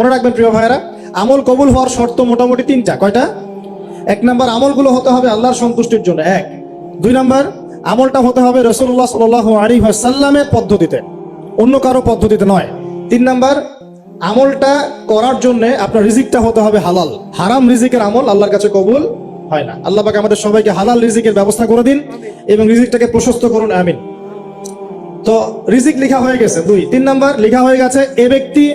মনে রাখবেন প্রিয় ভাইয়েরা, আমল কবুল হওয়ার শর্ত মোটামুটি তিনটা। কয়টা? এক নাম্বার, আমলগুলো হতে হবে আল্লাহর সন্তুষ্টির জন্য। এক। দুই নাম্বার, আমলটা হতে হবে রসুল্লাহ সাল আলী সাল্লামের পদ্ধতিতে। অন্য কারও পদ্ধতিতে নয়। তিন নাম্বার, আমলটা করার জন্য আপনার রিজিকটা হতে হবে হালাল। হারাম রিজিকের আমল আল্লাহর কাছে কবুল হয় না। আল্লাহ পাক আমাদের সবাইকে হালাল রিজিকের ব্যবস্থা করে দিন এবং রিজিকটাকে প্রশস্ত করুন, আমিন। তো, রিজিক লেখা হয়ে গেছে, দুই। তিন নাম্বার, লেখা হয়ে গেছে, এ ব্যক্তি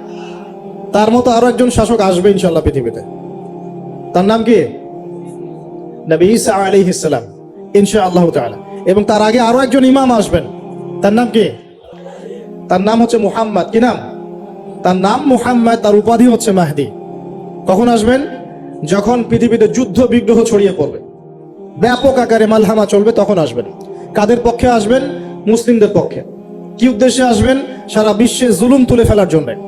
তার মতো আরও একজন শাসক আসবে ইনশাল্লাহ পৃথিবীতে। তার নাম কি? নবী ঈসা আলাইহিস সালাম, ইনশাআল্লাহ তাআলা। এবং তার আগে আরও একজন ইমাম আসবেন। তার নাম কি? তার নাম হচ্ছে মুহাম্মদ। কি নাম? তার নাম মুহাম্মদ, তার উপাধি হচ্ছে মাহদি। কখন আসবেন? যখন পৃথিবীতে যুদ্ধ, বিগ্রহ ছড়িয়ে পড়বে। ব্যাপক আকারে মালহামা চলবে, তখন আসবেন। কাদের পক্ষে আসবেন? মুসলিমদের পক্ষে। কি উদ্দেশ্যে আসবেন? সারা বিশ্বে জুলুম তুলে ফেলার জন্য।